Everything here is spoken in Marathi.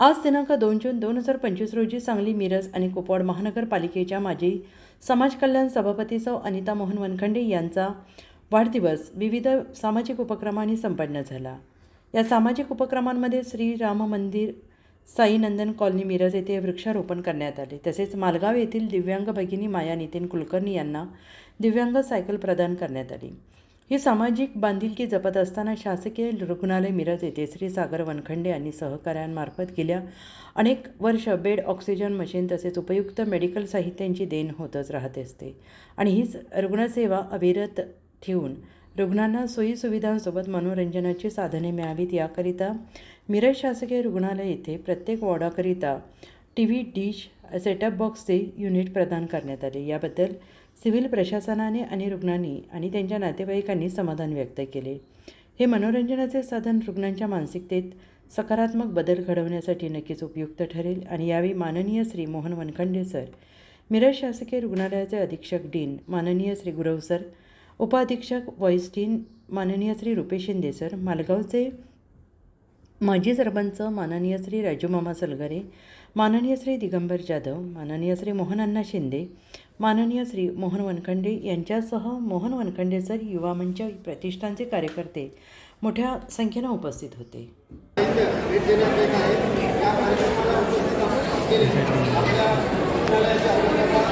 आज दिनांक दोन जून दोन हजार पंचवीस रोजी सांगली मिरज आणि कुपवाड महानगरपालिकेच्या माजी समाज कल्याण सभापती सौ अनिता मोहन वनखंडे यांचा वाढदिवस विविध सामाजिक उपक्रमांनी संपन्न झाला. या सामाजिक उपक्रमांमध्ये श्रीराम मंदिर साईनंदन कॉलनी मिरज येथे वृक्षारोपण करण्यात आले. तसेच मालगाव येथील दिव्यांग भगिनी माया नितीन कुलकर्णी यांना दिव्यांग सायकल प्रदान करण्यात आली. ही सामाजिक बांधिलकी जपत असताना शासकीय रुग्णालय मिरज येथे श्री सागर वनखंडे आणि सहकाऱ्यांमार्फत गेल्या अनेक वर्ष बेड ऑक्सिजन मशीन तसेच उपयुक्त मेडिकल साहित्यांची देण होतच राहत असते. आणि हीच रुग्णसेवा अविरत ठेवून रुग्णांना सोयीसुविधांसोबत मनोरंजनाची साधने मिळावीत याकरिता मिरज शासकीय रुग्णालय येथे प्रत्येक वॉर्डाकरिता टी व्ही डिश सेटअप बॉक्सचे युनिट प्रदान करण्यात आले. याबद्दल सिव्हिल प्रशासनाने आणि रुग्णांनी आणि त्यांच्या नातेवाईकांनी समाधान व्यक्त केले. हे मनोरंजनाचे साधन रुग्णांच्या मानसिकतेत सकारात्मक बदल घडवण्यासाठी नक्कीच उपयुक्त ठरेल आणि यावेळी माननीय श्री मोहन वनखंडे सर मिरज शासकीय रुग्णालयाचे अधीक्षक डीन माननीय श्री गुरव सर उपाधीक्षक व्हॉइस डीन माननीय श्री रुपेश शिंदे सर मालगावचे माजी सरपंच माननीय श्री राजूमामा सलगरे माननीय श्री दिगंबर जाधव माननीय श्री मोहन अण्णा शिंदे माननीय श्री मोहन वनखंडे यांच्यासह मोहन वनखंडे सर युवा मंच प्रतिष्ठानचे कार्यकर्ते मोठ्या संख्येनं उपस्थित होते. आपल्या